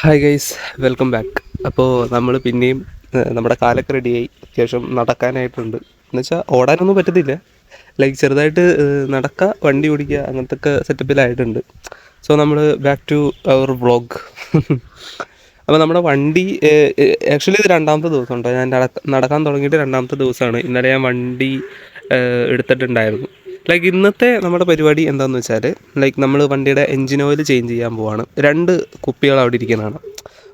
Hi guys welcome back അപ്പോൾ നമ്മൾ പിന്നെയും നമ്മുടെ കാലൊക്കെ റെഡിയായി അത്യാവശ്യം നടക്കാനായിട്ടുണ്ട്. എന്നുവെച്ചാൽ ഓടാനൊന്നും പറ്റത്തില്ല. ലൈക്ക് ചെറുതായിട്ട് നടക്കുക വണ്ടി ഓടിക്കുക അങ്ങനത്തെ ഒക്കെ സെറ്റപ്പിലായിട്ടുണ്ട് സോ നമ്മൾ ബാക്ക് ടു അവർ വ്ളോഗ് അപ്പോൾ നമ്മുടെ വണ്ടി ആക്ച്വലി ഇത് രണ്ടാമത്തെ ദിവസം ഉണ്ടോ ഞാൻ നടക്കാൻ തുടങ്ങിയിട്ട് രണ്ടാമത്തെ ദിവസമാണ്. ഇന്നലെ ഞാൻ വണ്ടി എടുത്തിട്ടുണ്ടായിരുന്നു. ലൈക്ക് ഇന്നത്തെ നമ്മുടെ പരിപാടി എന്താണെന്ന് വെച്ചാൽ ലൈക്ക് നമ്മൾ വണ്ടിയുടെ എൻജിൻ ഓയിൽ ചേഞ്ച് ചെയ്യാൻ പോവാണ്. രണ്ട് കുപ്പികൾ അവിടെ ഇരിക്കുന്നതാണ്.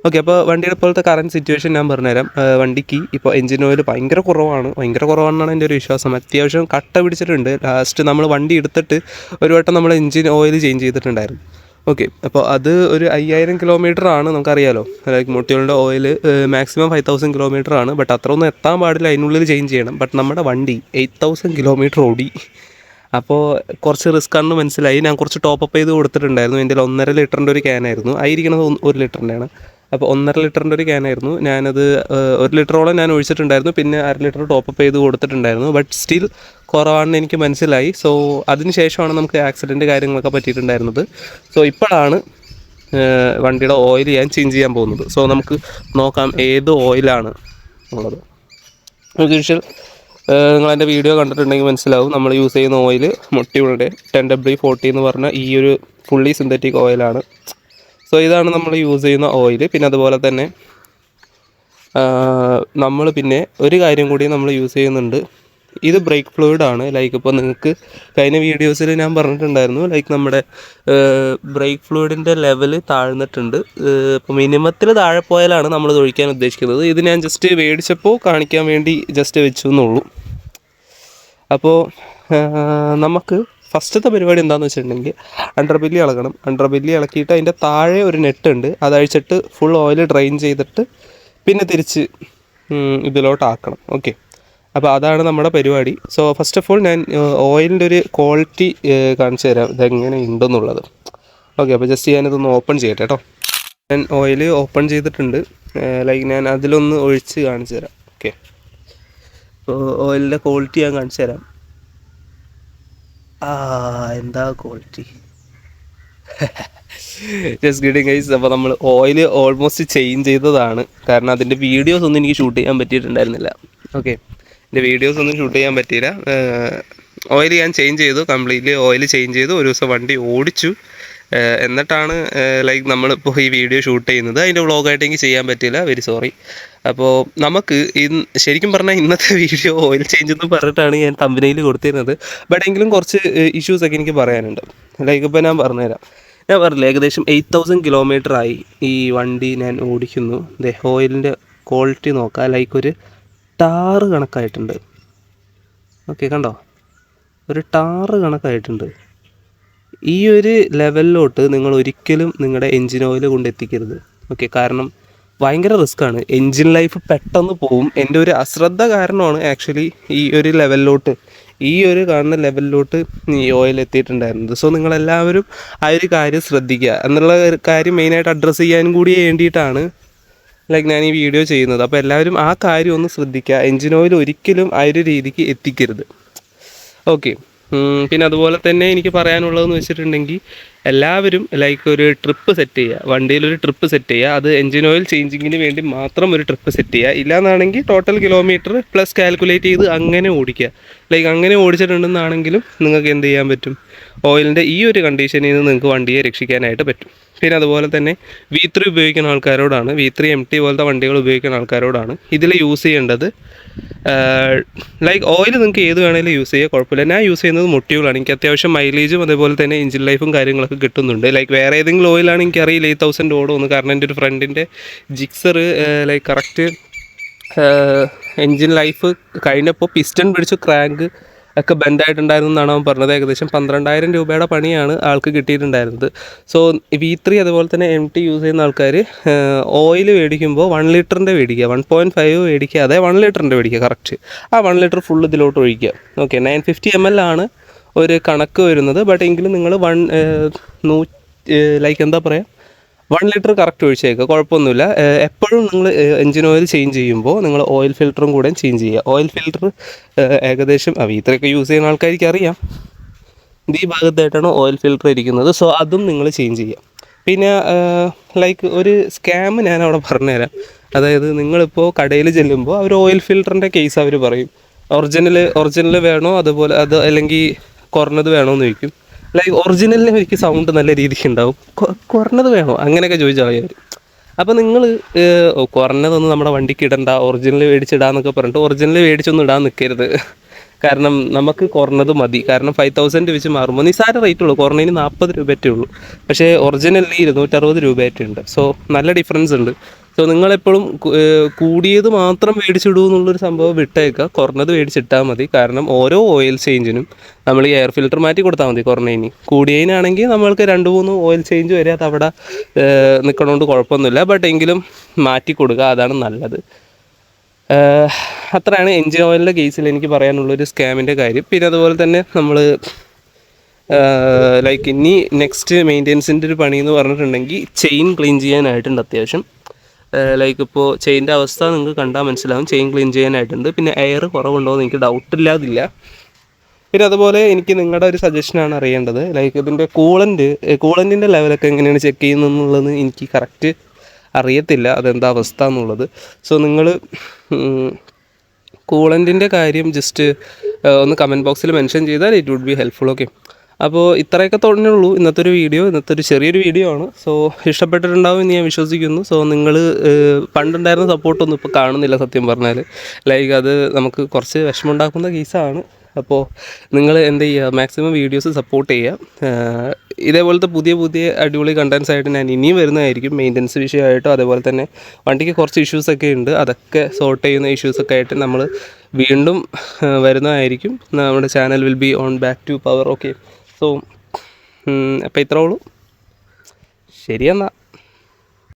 ഓക്കെ അപ്പോൾ വണ്ടിയുടെ ഇപ്പോഴത്തെ കറണ്ട് സിറ്റുവേഷൻ ഞാൻ പറഞ്ഞുതരാം. വണ്ടിക്ക് ഇപ്പോൾ എൻജിൻ ഓയിൽ ഭയങ്കര കുറവാണ്. ഭയങ്കര കുറവാണെന്നാണ് എന്റെ ഒരു വിശ്വാസം. അത്യാവശ്യം കട്ട പിടിച്ചിട്ടുണ്ട്. ലാസ്റ്റ് നമ്മൾ വണ്ടി എടുത്തിട്ട് ഒരു വട്ടം നമ്മൾ എൻജിൻ ഓയിൽ ചേഞ്ച് ചെയ്തിട്ടുണ്ടായിരുന്നു. ഓക്കെ അപ്പോൾ അത് ഒരു അയ്യായിരം കിലോമീറ്റർ ആണ് നമുക്കറിയാലോ. Like മുട്ടികളുടെ oil maximum five thousand kilometre ആണ്. ബട്ട് അത്ര ഒന്നും എത്താൻ പാടില്ല അതിനുള്ളിൽ ചേഞ്ച് ചെയ്യണം. ബട്ട് നമ്മുടെ വണ്ടി എയ്റ്റ് തൗസൻഡ് കിലോമീറ്റർ ഓടി. അപ്പോൾ കുറച്ച് റിസ്ക് ആണെന്ന് മനസ്സിലായി. ഞാൻ കുറച്ച് ടോപ്പ് അപ്പ് ചെയ്ത് കൊടുത്തിട്ടുണ്ടായിരുന്നു. എന്റെ ഒന്നര ലിറ്ററിന്റെ ഒരു ക്യാനായിരുന്നു ആ ഇരിക്കുന്നത് ഒരു ലിറ്ററിന്റെയാണ്. അപ്പോൾ ഒന്നര ലിറ്ററിന്റെ ഒരു ക്യാനായിരുന്നു ഞാനത് ഒരു ലിറ്ററോളം ഞാൻ ഒഴിച്ചിട്ടുണ്ടായിരുന്നു. പിന്നെ അര ലിറ്റർ ടോപ്പ് അപ്പ് ചെയ്ത് കൊടുത്തിട്ടുണ്ടായിരുന്നു. ബട്ട് സ്റ്റിൽ കുറവാണെന്ന് എനിക്ക് മനസ്സിലായി. സോ അതിന് ശേഷമാണ് നമുക്ക് ആക്സിഡന്റ് കാര്യങ്ങളൊക്കെ പറ്റിയിട്ടുണ്ടായിരുന്നത്. സോ ഇപ്പോഴാണ് വണ്ടിയുടെ ഓയിൽ ഞാൻ ചേഞ്ച് ചെയ്യാൻ പോകുന്നത്. സോ നമുക്ക് നോക്കാം ഏത് ഓയിലാണ് ഉള്ളത്. നിങ്ങൾ എന്റെ വീഡിയോ കണ്ടിട്ടുണ്ടെങ്കിൽ മനസ്സിലാവും. നമ്മൾ യൂസ് ചെയ്യുന്ന ഓയിൽ മുട്ടിയുടെ ടെൻ ഡബ്ല്യു ഫോർട്ടി എന്ന് പറഞ്ഞ ഈ ഒരു ഫുള്ളി സിന്തറ്റിക് ഓയിലാണ് സോ ഇതാണ് നമ്മൾ യൂസ് ചെയ്യുന്ന ഓയിൽ പിന്നെ അതുപോലെ തന്നെ നമ്മൾ പിന്നെ ഒരു കാര്യം കൂടി നമ്മൾ യൂസ് ചെയ്യുന്നുണ്ട്. ഇത് ബ്രേക്ക് ഫ്ലൂയിഡ് ആണ്. ലൈക്ക് ഇപ്പോൾ നിങ്ങൾക്ക് കഴിഞ്ഞ വീഡിയോസിൽ ഞാൻ പറഞ്ഞിട്ടുണ്ടായിരുന്നു ലൈക്ക് നമ്മുടെ ബ്രേക്ക് ഫ്ലൂയിഡിന്റെ ലെവൽ താഴ്ന്നിട്ടുണ്ട്. ഇപ്പോൾ മിനിമത്തിൽ താഴെ പോയാലാണ് നമ്മൾ ഒഴിക്കാൻ ഉദ്ദേശിക്കുന്നത്. ഇത് ഞാൻ ജസ്റ്റ് മേടിച്ചപ്പോൾ കാണിക്കാൻ വേണ്ടി ജസ്റ്റ് വെച്ചു എന്നുള്ളൂ. അപ്പോൾ നമുക്ക് ഫസ്റ്റത്തെ പരിപാടി എന്താണെന്ന് വെച്ചിട്ടുണ്ടെങ്കിൽ അണ്ടർ ബില്ലി ഇളകണം അണ്ടർ ബില്ലി ഇളക്കിയിട്ട് അതിന്റെ താഴെ ഒരു നെറ്റ് ഉണ്ട്. അത് അഴിച്ചിട്ട് ഫുൾ ഓയിൽ ഡ്രെയിൻ ചെയ്തിട്ട് പിന്നെ തിരിച്ച് ഇതിലോട്ടാക്കണം. ഓക്കെ അപ്പോൾ അതാണ് നമ്മുടെ പരിപാടി. സോ ഫസ്റ്റ് ഓഫ് ഓൾ ഞാൻ ഓയിലിന്റെ ഒരു ക്വാളിറ്റി കാണിച്ചു തരാം. ഇതെങ്ങനെ ഉണ്ടെന്നുള്ളത്. ഓക്കെ അപ്പോൾ ജസ്റ്റ് ഞാനിതൊന്ന് ഓപ്പൺ ചെയ്യട്ടെ കേട്ടോ. ഞാൻ ഓയിൽ ഓപ്പൺ ചെയ്തിട്ടുണ്ട്. ലൈക്ക് ഞാൻ അതിലൊന്ന് ഒഴിച്ച് കാണിച്ചു തരാം. ഓക്കെ ഓയിലിന്റെ ക്വാളിറ്റി ഞാൻ കാണിച്ചു തരാം. ആ എന്താ ക്വാളിറ്റി ജസ്റ്റ് ഗിഡിങ് ഗൈസ് അപ്പോൾ നമ്മൾ ഓയിൽ ഓൾമോസ്റ്റ് ചേഞ്ച് ചെയ്തതാണ്. കാരണം അതിന്റെ വീഡിയോസ് ഒന്നും എനിക്ക് ഷൂട്ട് ചെയ്യാൻ പറ്റിയിട്ടുണ്ടായിരുന്നില്ല. ഓക്കെ എന്റെ വീഡിയോസ് ഒന്നും ഷൂട്ട് ചെയ്യാൻ പറ്റിയില്ല. ഓയിൽ ഞാൻ ചേഞ്ച് ചെയ്തു. കംപ്ലീറ്റ്ലി ഓയിൽ ചേഞ്ച് ചെയ്തു. ഒരു ദിവസം വണ്ടി ഓടിച്ചു. എന്നിട്ടാണ് ലൈക്ക് നമ്മളിപ്പോൾ ഈ വീഡിയോ ഷൂട്ട് ചെയ്യുന്നത്. അതിന്റെ വ്ളോഗായിട്ട് എനിക്ക് ചെയ്യാൻ പറ്റില്ല വെരി സോറി അപ്പോൾ നമുക്ക് ഇന്ന് ശരിക്കും പറഞ്ഞാൽ ഇന്നത്തെ വീഡിയോ ഓയിൽ ചേഞ്ച് എന്ന് പറഞ്ഞിട്ടാണ് ഞാൻ കമ്പനിയിൽ കൊടുത്തിരുന്നത്. ബട്ട് എങ്കിലും കുറച്ച് ഇഷ്യൂസൊക്കെ എനിക്ക് പറയാനുണ്ട്. ലൈക്ക് ഇപ്പോൾ ഞാൻ പറഞ്ഞുതരാം. ഞാൻ പറഞ്ഞില്ല ഏകദേശം എയ്റ്റ് തൗസൻഡ് കിലോമീറ്റർ ആയി ഈ വണ്ടി ഞാൻ ഓടിക്കുന്നു. ഓയിലിന്റെ ക്വാളിറ്റി നോക്കാം. ലൈക്ക് ഒരു ടാറ് കണക്കായിട്ടുണ്ട്. ഓക്കെ കണ്ടോ? ഒരു ടാറ് കണക്കായിട്ടുണ്ട്. ഈ ഒരു ലെവലിലോട്ട് നിങ്ങൾ ഒരിക്കലും നിങ്ങളുടെ എൻജിൻ ഓയിൽ കൊണ്ട് എത്തിക്കരുത്. ഓക്കെ കാരണം ഭയങ്കര റിസ്ക്കാണ് എൻജിൻ ലൈഫ് പെട്ടെന്ന് പോവും. എന്റെ ഒരു അശ്രദ്ധ കാരണമാണ് ആക്ച്വലി ഈ ഒരു ലെവലിലോട്ട് ഈ ഒരു കാണുന്ന ലെവലിലോട്ട് ഈ ഓയിൽ എത്തിയിട്ടുണ്ടായിരുന്നത്. സോ നിങ്ങളെല്ലാവരും ആ ഒരു കാര്യം ശ്രദ്ധിക്കുക. എന്നുള്ള കാര്യം മെയിനായിട്ട് അഡ്രസ്സ് ചെയ്യാനും കൂടി വേണ്ടിയിട്ടാണ് ലൈക്ക് ഞാൻ ഈ വീഡിയോ ചെയ്യുന്നത്. അപ്പോൾ എല്ലാവരും ആ കാര്യം ഒന്ന് ശ്രദ്ധിക്കുക. എൻജിൻ ഓയിൽ ഒരിക്കലും ആ ഒരു രീതിക്ക് എത്തിക്കരുത്. ഓക്കെ പിന്നെ അതുപോലെ തന്നെ എനിക്ക് പറയാനുള്ളതെന്ന് വെച്ചിട്ടുണ്ടെങ്കിൽ എല്ലാവരും ലൈക്ക് ഒരു ട്രിപ്പ് സെറ്റ് ചെയ്യുക. വണ്ടിയിൽ ഒരു ട്രിപ്പ് സെറ്റ് ചെയ്യുക. അത് എൻജിൻ ഓയിൽ ചേഞ്ചിങ്ങിന് വേണ്ടി മാത്രം ഒരു ട്രിപ്പ് സെറ്റ് ചെയ്യുക. ഇല്ലാന്നാണെങ്കിൽ ടോട്ടൽ കിലോമീറ്റർ പ്ലസ് കാൽക്കുലേറ്റ് ചെയ്ത് അങ്ങനെ ഓടിക്കുക. ലൈക്ക് അങ്ങനെ ഓടിച്ചിട്ടുണ്ടെന്നാണെങ്കിലും നിങ്ങൾക്ക് എന്ത് ചെയ്യാൻ പറ്റും? ഓയിലിന്റെ ഈ ഒരു കണ്ടീഷനിൽ നിന്ന് നിങ്ങൾക്ക് വണ്ടിയെ രക്ഷിക്കാനായിട്ട് പറ്റും. പിന്നെ അതുപോലെ തന്നെ വി ത്രീ ഉപയോഗിക്കുന്ന ആൾക്കാരോടാണ് വി ത്രീ എം ടി പോലത്തെ വണ്ടികൾ ഉപയോഗിക്കുന്ന ആൾക്കാരോടാണ് ഇതിൽ യൂസ് ചെയ്യേണ്ടത്. ലൈക്ക് ഓയിൽ നിങ്ങൾക്ക് ഏത് വേണമെങ്കിലും യൂസ് ചെയ്യുക കുഴപ്പമില്ല. ഞാൻ യൂസ് ചെയ്യുന്നത് മുട്ടികളാണ് എനിക്ക് അത്യാവശ്യം മൈലേജും അതേപോലെ തന്നെ എഞ്ചിൻ ലൈഫും കാര്യങ്ങളൊക്കെ കിട്ടുന്നുണ്ട്. ലൈക്ക് വേറെ ഏതെങ്കിലും ഓയിലാണ് എനിക്ക് അറിയില്ല എയ്റ്റ് തൗസൻഡ് ഓടുമെന്ന് കാരണം എന്റെ ഒരു ഫ്രണ്ടിന്റെ Gixxer like correct engine life കഴിഞ്ഞപ്പോൾ പിസ്റ്റൺ പിടിച്ചു ക്രാങ്ക് ഒക്കെ ബെൻഡായിട്ടുണ്ടായിരുന്നു എന്നാണ് അവൻ പറഞ്ഞത്. ഏകദേശം പന്ത്രണ്ടായിരം രൂപയുടെ പണിയാണ് ആൾക്ക് കിട്ടിയിട്ടുണ്ടായിരുന്നത്. സോ വി ത്രീ അതുപോലെ തന്നെ എം ടി യൂസ് ചെയ്യുന്ന ആൾക്കാർ ഓയിൽ മേടിക്കുമ്പോൾ വൺ ലിറ്ററിന്റെ മേടിക്കുക. വൺ പോയിന്റ് ഫൈവ് മേടിക്കാതെ വൺ ലിറ്ററിന്റെ മേടിക്കുക. കറക്റ്റ് ആ വൺ ലിറ്റർ ഫുൾ ഇതിലോട്ട് ഒഴിക്കുക. Okay nine fifty M L ആണ് ഒരു കണക്ക് വരുന്നത് ബട്ട് എങ്കിലും നിങ്ങൾ വൺ നൂ ലൈക്ക് എന്താ പറയുക വൺ ലിറ്റർ കറക്റ്റ് ഒഴിച്ചേക്കുക കുഴപ്പമൊന്നുമില്ല. എപ്പോഴും നിങ്ങൾ എഞ്ചിൻ ഓയിൽ ചേഞ്ച് ചെയ്യുമ്പോൾ നിങ്ങൾ ഓയിൽ ഫിൽറ്ററും കൂടെ ചേഞ്ച് ചെയ്യുക. ഓയിൽ ഫിൽറ്റർ ഏകദേശം അവ ഇത്രയൊക്കെ യൂസ് ചെയ്യുന്ന ആൾക്കാർക്ക് അറിയാം. ഈ ഭാഗത്തായിട്ടാണ് ഓയിൽ ഫിൽറ്റർ ഇരിക്കുന്നത്. സോ അതും നിങ്ങൾ ചേഞ്ച് ചെയ്യുക. പിന്നെ ലൈക്ക് ഒരു സ്കാം ഞാൻ അവിടെ പറഞ്ഞുതരാം. അതായത് നിങ്ങളിപ്പോൾ കടയിൽ ചെല്ലുമ്പോൾ അവർ ഓയിൽ ഫിൽറ്ററിന്റെ കേസ് അവർ പറയും. ഒറിജിനൽ ഒറിജിനൽ വേണോ? അതുപോലെ അത് അല്ലെങ്കിൽ കുറഞ്ഞത് വേണോ എന്ന് ചോദിക്കും. ലൈക്ക് ഒറിജിനലിന് എനിക്ക് സൗണ്ട് നല്ല രീതിക്ക് ഉണ്ടാവും കുറഞ്ഞത് വേണോ? അങ്ങനെയൊക്കെ ചോദിച്ചാൽ അവർ അപ്പോൾ നിങ്ങൾ കുറഞ്ഞതൊന്നും നമ്മുടെ വണ്ടിക്ക് ഇടണ്ട ഒറിജിനൽ മേടിച്ചിടാന്നൊക്കെ പറഞ്ഞിട്ട് ഒറിജിനൽ മേടിച്ചൊന്നും ഇടാൻ നിൽക്കരുത് കാരണം നമുക്ക് കുറഞ്ഞത് മതി. കാരണം ഫൈവ് തൗസൻഡ് വെച്ച് മാറുമ്പോൾ നിസാര റേറ്റ് ഉള്ളൂ. കുറഞ്ഞതിന് നാൽപ്പത് രൂപയറ്റേ ഉള്ളൂ. പക്ഷേ ഒറിജിനലി ഇരുന്നൂറ്ററുപത് രൂപയായിട്ടുണ്ട് സോ നല്ല ഡിഫറൻസ് ഉണ്ട്. സോ നിങ്ങളെപ്പോഴും കൂടിയത് മാത്രം മേടിച്ചിടൂ എന്നുള്ളൊരു സംഭവം വിട്ടേക്കുക. കുറഞ്ഞത് മേടിച്ചിട്ടാൽ മതി. കാരണം ഓരോ ഓയിൽ ചേഞ്ചിനും നമ്മൾ എയർ ഫിൽറ്റർ മാറ്റി കൊടുത്താൽ മതി കുറഞ്ഞതിന്. കൂടിയതിനാണെങ്കിൽ നമ്മൾക്ക് രണ്ട് മൂന്ന് ഓയിൽ ചേഞ്ച് വരെ അത് അവിടെ നിൽക്കണോണ്ട് കുഴപ്പമൊന്നുമില്ല. ബട്ട് എങ്കിലും മാറ്റി കൊടുക്കുക. അതാണ് നല്ലത്. അത്രയാണ് എൻജിൻ ഓയിലിന്റെ കേസിൽ എനിക്ക് പറയാനുള്ളൊരു സ്കാമിന്റെ കാര്യം. പിന്നെ അതുപോലെ തന്നെ നമ്മൾ ലൈക്ക് ഇനി നെക്സ്റ്റ് മെയിന്റെനൻസിന്റെ ഒരു പണി എന്ന് പറഞ്ഞിട്ടുണ്ടെങ്കിൽ ചെയിൻ ക്ലീൻ ചെയ്യാനായിട്ടുണ്ട് അത്യാവശ്യം. ലൈക്ക് ഇപ്പോൾ ചെയിന്റെ അവസ്ഥ നിങ്ങൾക്ക് കണ്ടാൽ മനസ്സിലാവും. ചെയിൻ ക്ലീൻ ചെയ്യാനായിട്ടുണ്ട്. പിന്നെ എയർ കുറവുണ്ടോ എന്ന് എനിക്ക് ഡൗട്ടില്ലാതില്ല പിന്നെ അതുപോലെ എനിക്ക് നിങ്ങളുടെ ഒരു സജഷനാണ് അറിയേണ്ടത്. ലൈക്ക് ഇതിന്റെ കൂളന്റ് കൂളന്റിന്റെ ലെവലൊക്കെ എങ്ങനെയാണ് ചെക്ക് ചെയ്യുന്നത് എന്നുള്ളത് എനിക്ക് കറക്റ്റ് അറിയത്തില്ല. അതെന്താ അവസ്ഥ എന്നുള്ളത്. സോ നിങ്ങൾ കൂളന്റിന്റെ കാര്യം ജസ്റ്റ് ഒന്ന് കമന്റ് ബോക്സിൽ മെൻഷൻ ചെയ്താൽ it would be helpful okay അപ്പോൾ ഇത്രയൊക്കെ തുടങ്ങേ ഉള്ളൂ ഇന്നത്തെ ഒരു വീഡിയോ ഇന്നത്തെ ഒരു ചെറിയൊരു വീഡിയോ ആണ്. സോ ഇഷ്ടപ്പെട്ടിട്ടുണ്ടാവും എന്ന് ഞാൻ വിശ്വസിക്കുന്നു. സോ നിങ്ങൾ പണ്ടുണ്ടായിരുന്ന സപ്പോർട്ടൊന്നും ഇപ്പോൾ കാണുന്നില്ല സത്യം പറഞ്ഞാൽ ലൈക്ക് അത് നമുക്ക് കുറച്ച് വിഷമമുണ്ടാക്കുന്ന കേസാണ് അപ്പോൾ നിങ്ങൾ എന്ത് ചെയ്യുക മാക്സിമം വീഡിയോസ് സപ്പോർട്ട് ചെയ്യുക ഇതേപോലത്തെ പുതിയ പുതിയ അടിപൊളി കണ്ടൻസ് ആയിട്ട് ഞാൻ ഇനിയും വരുന്നതായിരിക്കും. മെയിന്റനൻസ് വിഷയമായിട്ടോ അതേപോലെ തന്നെ വണ്ടിക്ക് കുറച്ച് ഇഷ്യൂസൊക്കെ ഉണ്ട്. അതൊക്കെ സോർട്ട് ചെയ്യുന്ന ഇഷ്യൂസൊക്കെ ആയിട്ട് നമ്മൾ വീണ്ടും വരുന്നതായിരിക്കും. നമ്മുടെ channel will be on back to power okay so അപ്പോൾ ഇത്രേ ഉള്ളൂ. ശരി എന്നാൽ